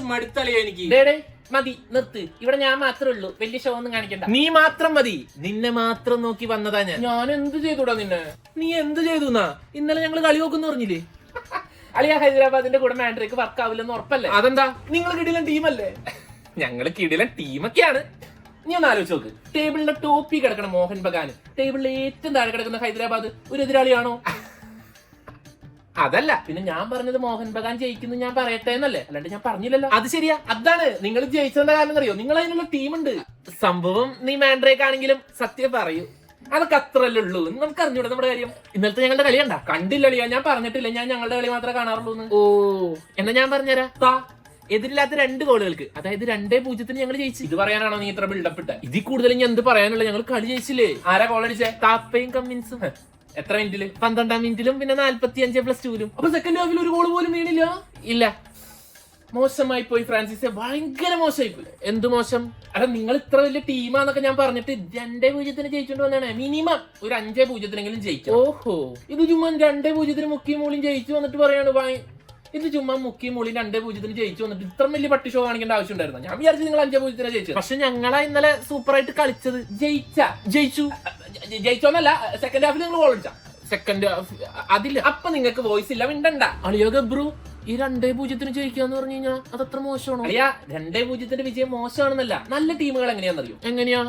മടുത്തളിയാ എനിക്ക്? Day, day, മതി നിർത്ത്. ഇവിടെ ഞാൻ മാത്രമേ ഉള്ളൂ. വലിയ ഷോ ഒന്നും കാണിക്കണ്ട. നീ മാത്രം മതി. നിന്നെ മാത്രം നോക്കി വന്നതാ ഞാൻ. ഞാൻ എന്ത് ചെയ്തുടാ നിന്നെ? നീ എന്ത് ചെയ്തു ഇന്നലെ ഞങ്ങൾ കളി നോക്കുന്നു പറഞ്ഞില്ലേ? അളിയ ഹൈദരാബാദിന്റെ കൂടെ മാൻഡ്രേക്ക് വർക്ക് ആവില്ലെന്ന് ഉറപ്പല്ലേ? അതെന്താ? നിങ്ങൾ കിടിലൻ ടീമല്ലേ? ഞങ്ങൾ കിടിലൻ ടീമൊക്കെയാണ്. നീ ഒന്ന് ആലോചിച്ച് നോക്ക്. ടേബിളിന്റെ ടോപ്പി കിടക്കണം മോഹൻ ബഗാൻ ടേബിളിൽ ഏറ്റവും താഴെ കിടക്കുന്ന ഹൈദരാബാദ് ഒരു എതിരാളിയാണോ? അതല്ല. പിന്നെ ഞാൻ പറഞ്ഞത് മോഹൻ ബഗാൻ ജയിക്കുന്നു ഞാൻ പറയട്ടെ എന്നല്ലേ? അല്ലാണ്ട് ഞാൻ പറഞ്ഞില്ലല്ലോ. അത് ശരിയാ. അതാണ്. നിങ്ങൾ ജയിച്ചതിന്റെ കാരണം അറിയോ? നിങ്ങൾ അതിനുള്ള ടീമുണ്ട്. സംഭവം നീ മാൻഡ്രേക്ക് ആണെങ്കിലും സത്യം പറയൂ. അതൊക്കെ അത്രല്ലേ ഉള്ളൂ. നമുക്ക് അറിഞ്ഞൂടെ നമ്മുടെ കാര്യം? ഇന്നലത്തെ ഞങ്ങളുടെ കളി കണ്ട? കണ്ടില്ല കളിയാ ഞാൻ പറഞ്ഞിട്ടില്ല. ഞാൻ ഞങ്ങളുടെ കളി മാത്രമേ കാണാറുള്ളൂ എന്ന്. ഓ. എന്നാ ഞാൻ പറഞ്ഞുതരാം. താ. എതിരില്ലാത്ത രണ്ട് ഗോളുകൾക്ക്. അതായത് രണ്ടേ പൂജ്യത്തിന് ഞങ്ങൾ ജയിച്ചു. ഇത് പറയാനാണോ നീ ഇത്ര ബിൽഡപ്പ് ഇട്ട? ഇതിൽ കൂടുതൽ ഞാൻ എന്ത് പറയാനുള്ള ഞങ്ങൾ കളി ജയിച്ചില്ലേ? ആരാ ഗോൾ അടിച്ചേ? താപ്പയും കമ്മിൻസും. എത്ര മിനിറ്റിൽ? പന്ത്രണ്ടാം മിനിറ്റിലും പിന്നെ നാല്പത്തി അഞ്ച് പ്ലസ് ടൂലും അപ്പൊ സെക്കൻഡ് ഹാഫിൽ ഒരു ഗോൾ പോലും വീണില്ല. ഇല്ല. മോശമായി പോയി ഫ്രാൻസിസ്. ഭയങ്കര മോശമായി പോയി. എന്ത് മോശം? അല്ല നിങ്ങൾ ഇത്ര വലിയ ടീമാന്നൊക്കെ ഞാൻ പറഞ്ഞിട്ട് രണ്ടേ പൂജ്യത്തിന് ജയിച്ചോണ്ട് വന്നാണ് മിനിമം ഒരു അഞ്ചേ പൂജ്യത്തിനെങ്കിലും ജയിക്കും ഓഹോ. ഇത് ചുമ്മാ രണ്ടേ പൂജ്യത്തിന് മുക്കിയും മൂളിയും ജയിച്ചു വന്നിട്ട് പറയാണ് ഇത് ചുമ്മാ മുക്കിയും മൂളിയും രണ്ടേ പൂജ്യത്തിന് ജയിച്ചു വന്നിട്ട് ഇത്ര വലിയ പട്ടി ഷോ കാണിക്കേണ്ട ആവശ്യം ഉണ്ടായിരുന്നു ഞാൻ വിചാരിച്ചു നിങ്ങൾ അഞ്ചേ പൂജ്യത്തിനെ ജയിച്ചു പക്ഷെ ഞങ്ങളാ ഇന്നലെ സൂപ്പറായിട്ട് കളിച്ചത്. ജയിച്ച. ജയിച്ചു. ജയിച്ചോന്നല്ല സെക്കൻഡ് ഹാഫിൽ നിങ്ങൾ ഗോൾ അടിച്ച? സെക്കൻഡ് അതില്ല അപ്പൊ നിങ്ങൾക്ക് വോയിസ് ഇല്ല മിണ്ടണ്ട. അളിയോ ഗബ്രു ഈ രണ്ടേ പൂജ്യത്തിന് ജയിക്കാന്ന് പറഞ്ഞു കഴിഞ്ഞാൽ അതത്ര മോശമാണോ? അയ്യാ രണ്ടേ പൂജ്യത്തിന്റെ വിജയം മോശമാണെന്നല്ല. നല്ല ടീമുകൾ എങ്ങനെയാണെന്നറിയോ? എങ്ങനെയാ?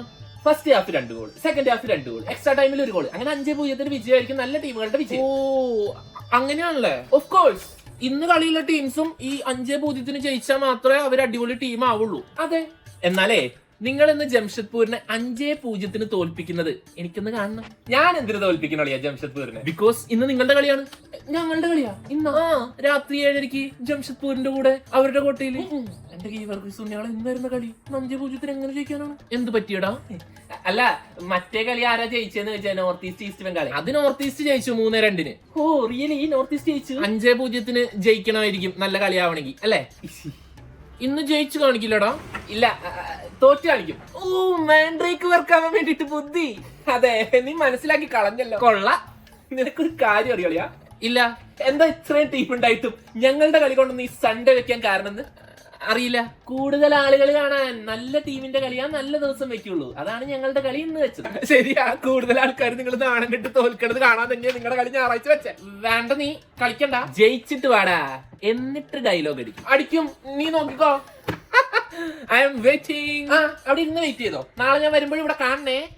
ഫസ്റ്റ് ഹാഫ് രണ്ട് ഗോൾ സെക്കൻഡ് ഹാഫ് രണ്ട് ഗോൾ എക്സ്ട്രാ ടൈമിൽ ഒരു ഗോൾ അങ്ങനെ അഞ്ചേ പൂജ്യത്തിന് വിജയമായിരിക്കും നല്ല ടീമുകളുടെ ഓ വിജയം അങ്ങനെയാണല്ലേ? ഓഫ് കോഴ്സ് ഇന്ന് കളിയുള്ള ടീംസും ഈ അഞ്ചേ പൂജ്യത്തിന് ജയിച്ചാൽ മാത്രമേ അവർ അടിപൊളി ടീം ആവുള്ളൂ. അതെ. എന്നാലേ നിങ്ങൾ ഇന്ന് ജംഷഡ്പൂരിനെ അഞ്ചേ പൂജ്യത്തിന് തോൽപ്പിക്കുന്നത് എനിക്കൊന്ന് കാണണം. ഞാൻ എന്തിനു തോൽപ്പിക്കണളിയാ ജംഷഡ്പൂരിനെ? ബിക്കോസ് ഇന്ന് നിങ്ങളുടെ കളിയാണ്. ഞങ്ങളുടെ കളിയാ? ഇന്ന്? ആ രാത്രി ഏഴരയ്ക്ക് ജംഷഡ്പൂരിന്റെ കൂടെ അവരുടെ കോട്ടയിൽ. എന്റെ കീവർക്ക് സുന്യാളെ ഇന്നായിരുന്ന കളി. അഞ്ചേ പൂജ്യത്തിന് എങ്ങനെ ജയിക്കാനാണ്? എന്ത് പറ്റിയടാ? അല്ല മറ്റേ കളി ആരാ ജയിച്ചെന്ന് വെച്ചാൽ നോർത്ത് ഈസ്റ്റ് ഈസ്റ്റ് ബംഗാളി അത് നോർത്ത് ഈസ്റ്റ് ജയിച്ചു മൂന്ന് രണ്ടിന്. ഓ റിയലി നോർത്ത് ഈസ്റ്റ് ജയിച്ചു? അഞ്ചേ പൂജ്യത്തിന് ജയിക്കണമായിരിക്കും നല്ല കളിയാവണമെങ്കിൽ അല്ലേ? ഇന്ന് ജയിച്ചു കാണിക്കില്ലടാ. ഇല്ല തോറ്റു കളിക്കും ഓ മാൻഡ്രേക്ക് വർക്കാവാൻ വേണ്ടിട്ട് ബുദ്ധി. അതെ നീ മനസ്സിലാക്കി കളഞ്ഞല്ലോ. കൊള്ള. നിനക്കൊരു കാര്യം അറിയാളിയാ ഇല്ല. എന്താ ഇത്രയും ടീം ഉണ്ടായിട്ടും? ഞങ്ങളുടെ കളി കൊണ്ട് നീ സൺഡേ വെക്കാൻ കാരണം എന്ന് അറിയില്ല. കൂടുതൽ ആളുകൾ കാണാൻ നല്ല ടീമിന്റെ കളിയാ നല്ല ദിവസം വെക്കുള്ളൂ. അതാണ് ഞങ്ങളുടെ കളി ഇന്ന് വെച്ചത്. ശരിയാ കൂടുതൽ ആൾക്കാർ നിങ്ങൾ നാണം കെട്ട് തോൽക്കണത് കാണാൻ തന്നെയാ നിങ്ങളുടെ കളി ഞായറാഴ്ച വെച്ചേ. വേണ്ട നീ കളിക്കണ്ട. ജയിച്ചിട്ട് വാടാ. എന്നിട്ട് ഡയലോഗ് അടിക്കും. അടിക്കും. നീ നോക്കിക്കോ. ഐ എം വെയിറ്റിംഗ് ആ. അവിടെ ഇരുന്ന് വെയിറ്റ് ചെയ്തോ. നാളെ ഞാൻ വരുമ്പോഴും ഇവിടെ കാണണേ.